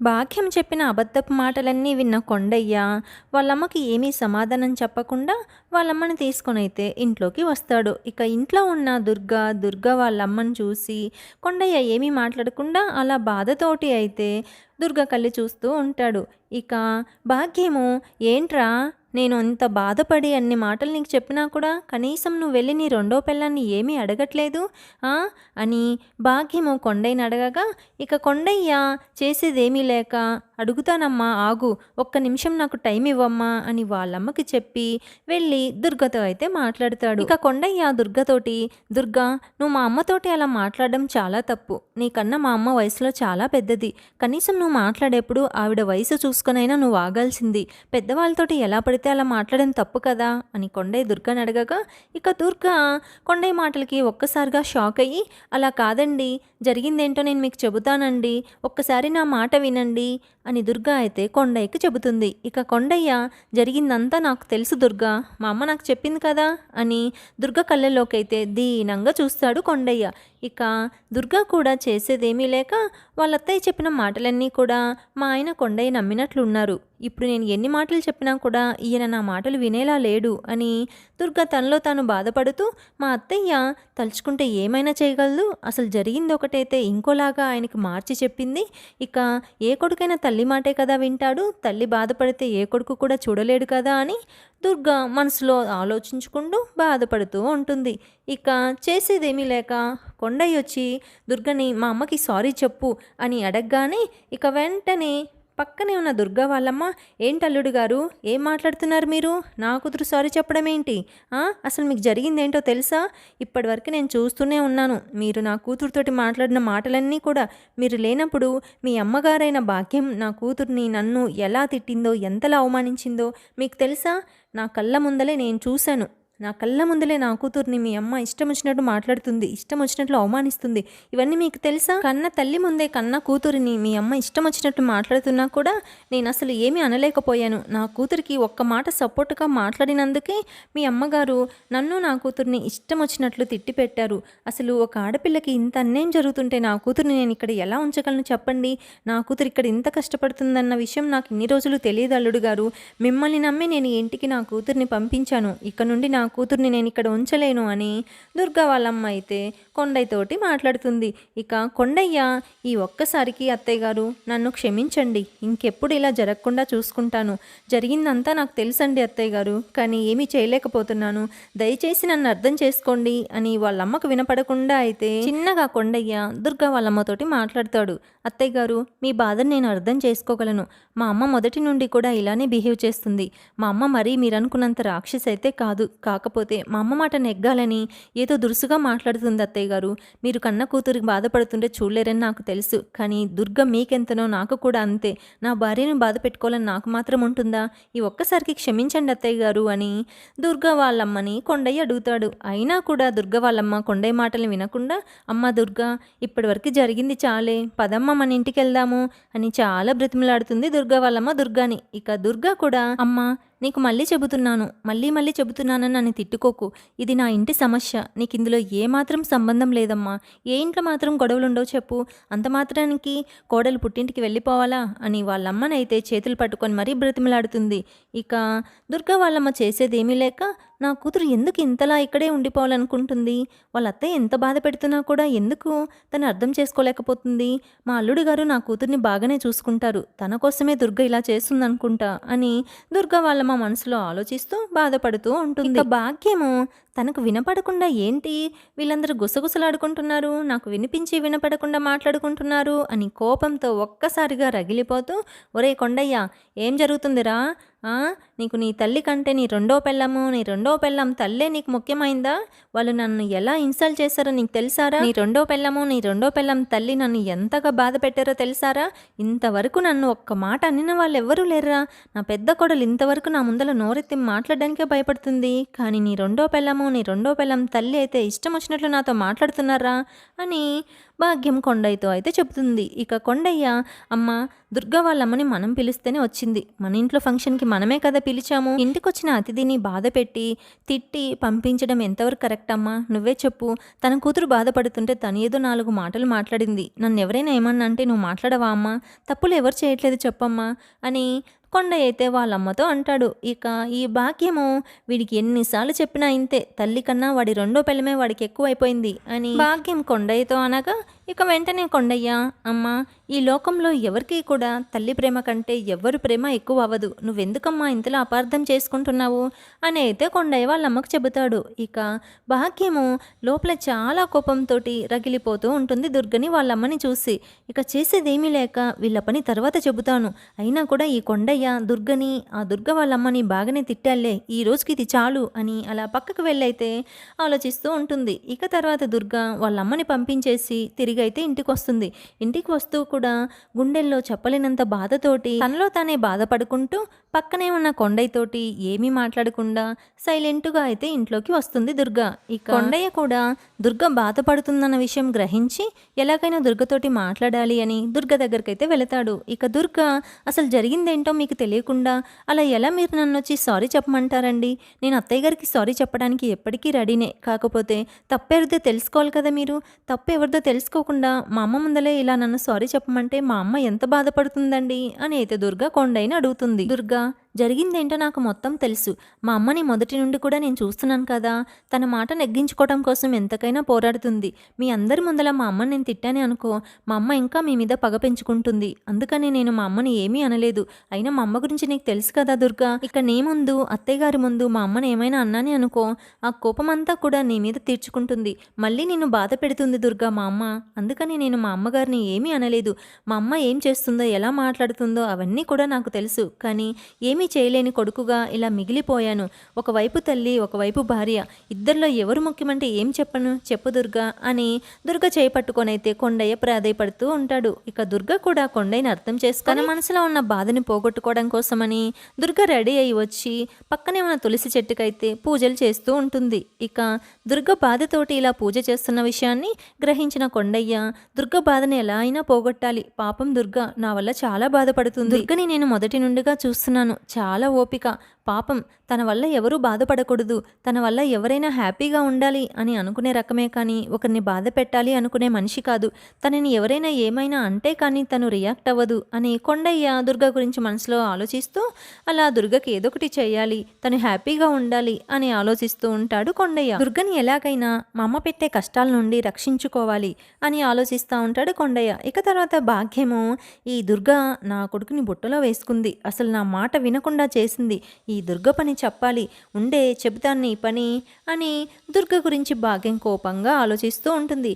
భాగ్యం చెప్పిన అబద్ధపు మాటలన్నీ విన్న కొండయ్య వాళ్ళమ్మకి ఏమీ సమాధానం చెప్పకుండా వాళ్ళమ్మని తీసుకొనైతే ఇంట్లోకి వస్తాడు. ఇక ఇంట్లో ఉన్న దుర్గా దుర్గా వాళ్ళమ్మని చూసి కొండయ్య ఏమీ మాట్లాడకుండా అలా బాధతోటి అయితే దుర్గ కళ్ళు చూస్తూ ఉంటాడు. ఇక భాగ్యము ఏంట్రా నేను అంత బాధపడి అన్ని మాటలు నీకు చెప్పినా కూడా కనీసం నువ్వు వెళ్ళి నీ రెండో పిల్లాన్ని ఏమీ అడగట్లేదు ఆ? అని భాగ్యము కొండయ్యని అడగగా ఇక కొండయ్య చేసేదేమీ లేక అడుగుతానమ్మా ఆగు. ఒక్క నిమిషం నాకు టైం ఇవ్వమ్మా అని వాళ్ళమ్మకి చెప్పి వెళ్ళి దుర్గతో అయితే మాట్లాడతాడు. ఇక కొండయ్య దుర్గతోటి దుర్గా నువ్వు మా అమ్మతోటి అలా మాట్లాడడం చాలా తప్పు. నీకన్నా మా అమ్మ వయసులో చాలా పెద్దది. కనీసం నువ్వు మాట్లాడేప్పుడు ఆవిడ వయసు చూసుకొనైనా నువ్వు ఆగాల్సింది. పెద్దవాళ్ళతోటి ఎలా పడితే అలా మాట్లాడడం తప్పు కదా? అని కొండయ్య దుర్గని అడగగా ఇక దుర్గా కొండయ్య మాటలకి ఒక్కసారిగా షాక్ అయ్యి అలా కాదండి. జరిగిందేంటో నేను మీకు చెబుతానండి. ఒక్కసారి నా మాట వినండి. అని దుర్గా అయితే కొండయ్యకి చెబుతుంది. ఇక కొండయ్య జరిగిందంతా నాకు తెలుసు దుర్గా. మా అమ్మ నాకు చెప్పింది కదా? అని దుర్గ కళ్ళలోకైతే దీనంగా చూస్తాడు కొండయ్య. ఇక దుర్గా కూడా చేసేదేమీ లేక వాళ్ళ అత్తయ్య చెప్పిన మాటలన్నీ కూడా మా ఆయన కొండయ్య నమ్మినట్లున్నారు. ఇప్పుడు నేను ఎన్ని మాటలు చెప్పినా కూడా ఈయన నా మాటలు వినేలా లేడు అని దుర్గా తనలో తాను బాధపడుతూ మా అత్తయ్య తలుచుకుంటే ఏమైనా చేయగలదు? అసలు జరిగింది ఒకటైతే ఇంకోలాగా ఆయనకి మార్చి చెప్పింది. ఇక ఏ కొడుకైనా తల్లి మాటే కదా వింటాడు? తల్లి బాధపడితే ఏ కొడుకు కూడా చూడలేడు కదా అని దుర్గా మనసులో ఆలోచించుకుంటూ బాధపడుతూ ఉంటుంది. ఇక చేసేదేమీ లేక కొండయ్య వచ్చి దుర్గని మా అమ్మకి సారీ చెప్పు అని అడగగానే ఇక వెంటనే పక్కనే ఉన్న దుర్గా వాళ్ళమ్మ ఏంటి అల్లుడు గారు? ఏం మాట్లాడుతున్నారు మీరు? నా కూతురు సారీ చెప్పడం ఏంటి? అసలు మీకు జరిగిందేంటో తెలుసా? ఇప్పటివరకు నేను చూస్తూనే ఉన్నాను. మీరు నా కూతురుతోటి మాట్లాడిన మాటలన్నీ కూడా మీరు లేనప్పుడు మీ అమ్మగారైన భాగ్యం నా కూతుర్ని నన్ను ఎలా తిట్టిందో ఎంతలా అవమానించిందో మీకు తెలుసా? నా కళ్ళ ముందలే నేను చూశాను. నా కళ్ళ ముందలే నా కూతుర్ని మీ అమ్మ ఇష్టం వచ్చినట్టు మాట్లాడుతుంది ఇష్టం వచ్చినట్లు అవమానిస్తుంది. ఇవన్నీ మీకు తెలుసా? కన్న తల్లి ముందే కన్న కూతురిని మీ అమ్మ ఇష్టం వచ్చినట్టు మాట్లాడుతున్నా కూడా నేను అసలు ఏమీ అనలేకపోయాను. నా కూతురికి ఒక్క మాట సపోర్ట్గా మాట్లాడినందుకే మీ అమ్మగారు నన్ను నా కూతుర్ని ఇష్టం వచ్చినట్లు తిట్టి పెట్టారు అసలు ఒక ఆడపిల్లకి ఇంత అన్యాయం జరుగుతుంటే నా కూతుర్ని నేను ఇక్కడ ఎలా ఉంచగలను చెప్పండి? నా కూతురు ఇక్కడ ఇంత కష్టపడుతుందన్న విషయం నాకు ఇన్ని రోజులు తెలియదు అల్లుడు గారు. మిమ్మల్ని నమ్మి నేను ఇంటికి నా కూతుర్ని పంపించాను. ఇక నుండి నా కూతుర్ని నేను ఇక్కడ ఉంచలేను అని దుర్గా వాళ్ళమ్మ అయితే కొండయ్యతోటి మాట్లాడుతుంది. ఇక కొండయ్య ఈ ఒక్కసారికి అత్తయ్య గారు నన్ను క్షమించండి ఇంకెప్పుడు ఇలా జరగకుండా చూసుకుంటాను. జరిగిందంతా నాకు తెలుసండి అత్తయ్య గారు కానీ ఏమీ చేయలేకపోతున్నాను. దయచేసి నన్ను అర్థం చేసుకోండి అని వాళ్ళమ్మకు వినపడకుండా అయితే చిన్నగా కొండయ్య దుర్గా వాళ్ళమ్మతోటి మాట్లాడతాడు. అత్తయ్య గారు మీ బాధను నేను అర్థం చేసుకోగలను. మా అమ్మ మొదటి నుండి కూడా ఇలానే బిహేవ్ చేస్తుంది. మా అమ్మ మరీ మీరు అనుకున్నంత రాక్షస్ అయితే కాదు కాకపోతే మా అమ్మ మాట నెగ్గాలని ఏదో దురుసుగా మాట్లాడుతుంది అత్తయ్య గారు. మీరు కన్న కూతురికి బాధపడుతుంటే చూడలేరని నాకు తెలుసు. కానీ దుర్గ మీకెంతనో నాకు కూడా అంతే. నా భార్యను బాధ పెట్టుకోవాలని నాకు మాత్రం ఉంటుందా? ఈ ఒక్కసారికి క్షమించండి అత్తయ్య గారు అని దుర్గ వాళ్ళమ్మని కొండయ్య అడుగుతాడు. అయినా కూడా దుర్గ వాళ్ళమ్మ కొండయ్య మాటలు వినకుండా అమ్మ దుర్గా ఇప్పటివరకు జరిగింది చాలే. పదమ్మ మన ఇంటికి వెళ్దాము అని చాలా బ్రతిమలాడుతుంది దుర్గా వాళ్ళమ్మ దుర్గాని. ఇక దుర్గా కూడా అమ్మ నీకు మళ్ళీ చెబుతున్నాను మళ్ళీ మళ్ళీ చెబుతున్నానని నన్ను తిట్టుకోకు. ఇది నా ఇంటి సమస్య. నీకు ఇందులో ఏమాత్రం సంబంధం లేదమ్మా. ఏ ఇంట్లో మాత్రం గొడవలు ఉండవు చెప్పు. అంత మాత్రానికి కోడలు పుట్టింటికి వెళ్ళిపోవాలా అని వాళ్ళమ్మనైతే చేతులు పట్టుకొని మరీ బ్రతిమలాడుతుంది. ఇక దుర్గా వాళ్ళమ్మ చేసేదేమీ లేక నా కూతురు ఎందుకు ఇంతలా ఇక్కడే ఉండిపోవాలనుకుంటుంది? వాళ్ళ అత్తయ్య ఎంత బాధ పెడుతున్నా కూడా ఎందుకు తను అర్థం చేసుకోలేకపోతుంది? మా అల్లుడు గారు నా కూతుర్ని బాగానే చూసుకుంటారు. తన కోసమే దుర్గ ఇలా చేస్తుందనుకుంటా అని దుర్గ వాళ్ళ మా మనసులో ఆలోచిస్తూ బాధపడుతూ ఉంటుంది. భాగ్యము తనకు వినపడకుండా ఏంటి? వీళ్ళందరూ గుసగుసలాడుకుంటున్నారు నాకు వినిపించి వినపడకుండా మాట్లాడుకుంటున్నారు అని కోపంతో ఒక్కసారిగా రగిలిపోతూ ఒరే కొండయ్య ఏం జరుగుతుందిరా? నీకు నీ తల్లి కంటే నీ రెండో పెళ్ళము నీ రెండో పెళ్ళం తల్లే నీకు ముఖ్యమైందా? వాళ్ళు నన్ను ఎలా ఇన్సల్ట్ చేశారో నీకు తెలుసారా? నీ రెండో పెళ్ళము నీ రెండో పెళ్ళం తల్లి నన్ను ఎంతగా బాధ పెట్టారో తెలుసారా? ఇంతవరకు నన్ను ఒక్క మాట అనిన వాళ్ళు ఎవ్వరూ లేరురా. నా పెద్ద కొడలు ఇంతవరకు నా ముందల నోరెత్తి మాట్లాడడానికే భయపడుతుంది. కానీ నీ రెండో పెళ్ళము నీ రెండో పిల్లం తల్లి అయితే ఇష్టం వచ్చినట్లు నాతో మాట్లాడుతున్నారా అని భాగ్యం కొండయ్యతో అయితే చెబుతుంది. ఇక కొండయ్య అమ్మ దుర్గా వాళ్ళమ్మని మనం పిలిస్తేనే వచ్చింది. మన ఇంట్లో ఫంక్షన్కి మనమే కదా పిలిచాము. ఇంటికొచ్చిన అతిథిని బాధ పెట్టి తిట్టి పంపించడం ఎంతవరకు కరెక్ట్ అమ్మా? నువ్వే చెప్పు తన కూతురు బాధపడుతుంటే తను ఏదో నాలుగు మాటలు మాట్లాడింది. నన్ను ఎవరైనా ఏమన్నా అంటే నువ్వు మాట్లాడవా అమ్మా? తప్పులు ఎవరు చేయట్లేదు చెప్పమ్మా అని కొండ అయితే వాళ్ళ అమ్మతో అంటాడు ఇక ఈ భాగ్యము వీడికి ఎన్నిసార్లు చెప్పినా ఇంతే. తల్లి కన్నా వాడి రెండో పెళ్ళమే వాడికి ఎక్కువైపోయింది అని. భాగ్యం కొండయ్యతో అనగా ఇక వెంటనే కొండయ్య అమ్మ ఈ లోకంలో ఎవరికి కూడా తల్లి ప్రేమ కంటే ఎవ్వరు ప్రేమ ఎక్కువ అవ్వదు నువ్వెందుకమ్మా ఇంతలో అపార్థం చేసుకుంటున్నావు? అని అయితే కొండయ్య వాళ్ళ అమ్మకు చెబుతాడు. ఇక భాగ్యము లోపల చాలా కోపంతో రగిలిపోతూ ఉంటుంది దుర్గని వాళ్ళ అమ్మని చూసి. ఇక చేసేదేమీ లేక వీళ్ళ పని తర్వాత చెబుతాను. అయినా కూడా ఈ కొండయ్య దుర్గని ఆ దుర్గ వాళ్ళ అమ్మని బాగానే తిట్టాలే ఈ రోజుకి ఇది చాలు అని అలా పక్కకు వెళ్ళైతే ఆలోచిస్తూ ఉంటుంది. ఇక తర్వాత దుర్గ వాళ్ళ అమ్మని పంపించేసి తిరిగి అయితే ఇంటికి వస్తుంది ఇంటికి వస్తూ కూడా గుండెల్లో చెప్పలేనంత బాధతోటి తనలో తానే బాధపడుకుంటూ పక్కనే ఉన్న కొండయ్యతోటి ఏమీ మాట్లాడకుండా సైలెంట్గా అయితే ఇంట్లోకి వస్తుంది దుర్గ. ఈ కొండయ్య కూడా దుర్గ బాధపడుతుందన్న విషయం గ్రహించి ఎలాగైనా దుర్గతోటి మాట్లాడాలి అని దుర్గ దగ్గరకైతే వెళతాడు. ఇక దుర్గ అసలు జరిగిందేంటో మీకు తెలియకుండా అలా ఎలా మీరు నన్ను వచ్చి సారీ చెప్పమంటారండి? నేను అత్తయ్య గారికి సారీ చెప్పడానికి ఎప్పటికీ రెడీనే. కాకపోతే తప్పెవరిదో తెలుసుకోవాలి కదా మీరు? తప్పు ఎవరిదో తెలుసుకోకుండా మా అమ్మ ముందలే ఇలా నన్ను సారీ చెప్పమంటే మా అమ్మ ఎంత బాధపడుతుందండి అని అయితే దుర్గా కొండైన అడుగుతుంది. దుర్గా జరిగిందేంటో నాకు మొత్తం తెలుసు. మా అమ్మని మొదటి నుండి కూడా నేను చూస్తున్నాను కదా. తన మాట నెగ్గించుకోవడం కోసం ఎంతకైనా పోరాడుతుంది. మీ అందరి ముందల మా అమ్మని నేను తిట్టానే అనుకో మా అమ్మ ఇంకా మీ మీద పగ పెంచుకుంటుంది. అందుకని నేను మా అమ్మని ఏమీ అనలేదు. అయినా మా అమ్మ గురించి నీకు తెలుసు కదా దుర్గా. ఇక నీ ముందు అత్తయ్య గారి ముందు మా అమ్మని ఏమైనా అన్నానే అనుకో ఆ కోపం అంతా కూడా నీ మీద తీర్చుకుంటుంది. మళ్ళీ నిన్ను బాధ పెడుతుంది దుర్గా మా అమ్మ. అందుకని నేను మా అమ్మగారిని ఏమీ అనలేదు. మా అమ్మ ఏం చేస్తుందో ఎలా మాట్లాడుతుందో అవన్నీ కూడా నాకు తెలుసు. కానీ ఏమి చేయలేని కొడుకుగా ఇలా మిగిలిపోయాను. ఒకవైపు తల్లి ఒకవైపు భార్య. ఇద్దరిలో ఎవరు ముఖ్యమంటే ఏం చెప్పను? చెప్పు దుర్గా అని దుర్గ చేపట్టుకొనైతే కొండయ్య ప్రాధాయపడుతూ ఉంటాడు. ఇక దుర్గ కూడా కొండయ్యని అర్థం చేసుకుని మనసులో ఉన్న బాధని పోగొట్టుకోవడం కోసమని దుర్గ రెడీ అయి వచ్చి పక్కనే ఉన్న తులసి చెట్టుకైతే పూజలు చేస్తూ ఉంటుంది. ఇక దుర్గ బాధతోటి ఇలా పూజ చేస్తున్న విషయాన్ని గ్రహించిన కొండయ్య దుర్గ బాధని ఎలా అయినా పోగొట్టాలి. పాపం దుర్గ నా వల్ల చాలా బాధపడుతుంది. దుర్గని నేను మొదటి నుండిగా చూస్తున్నాను. చాలా ఓపిక. పాపం తన వల్ల ఎవరూ బాధపడకూడదు తన వల్ల ఎవరైనా హ్యాపీగా ఉండాలి అని అనుకునే రకమే కానీ ఒకరిని బాధ పెట్టాలి అనుకునే మనిషి కాదు. తనని ఎవరైనా ఏమైనా అంటే కానీ తను రియాక్ట్ అవ్వదు అని కొండయ్య దుర్గ గురించి మనసులో ఆలోచిస్తూ అలా దుర్గకి ఏదో ఒకటి చేయాలి తను హ్యాపీగా ఉండాలి అని ఆలోచిస్తూ ఉంటాడు కొండయ్య. దుర్గని ఎలాగైనా మా అమ్మ పెట్టే కష్టాల నుండి రక్షించుకోవాలి అని ఆలోచిస్తూ ఉంటాడు కొండయ్య. ఇక తర్వాత భాగ్యము ఈ దుర్గ నా కొడుకుని బుట్టలో వేసుకుంది. అసలు నా మాట వినకుండా చేసింది. ఈ దుర్గ పని చెప్పాలి ఉండే చెబుతాను నీ పని అని దుర్గ గురించి భాగ్యం కోపంగా ఆలోచిస్తూ ఉంటుంది.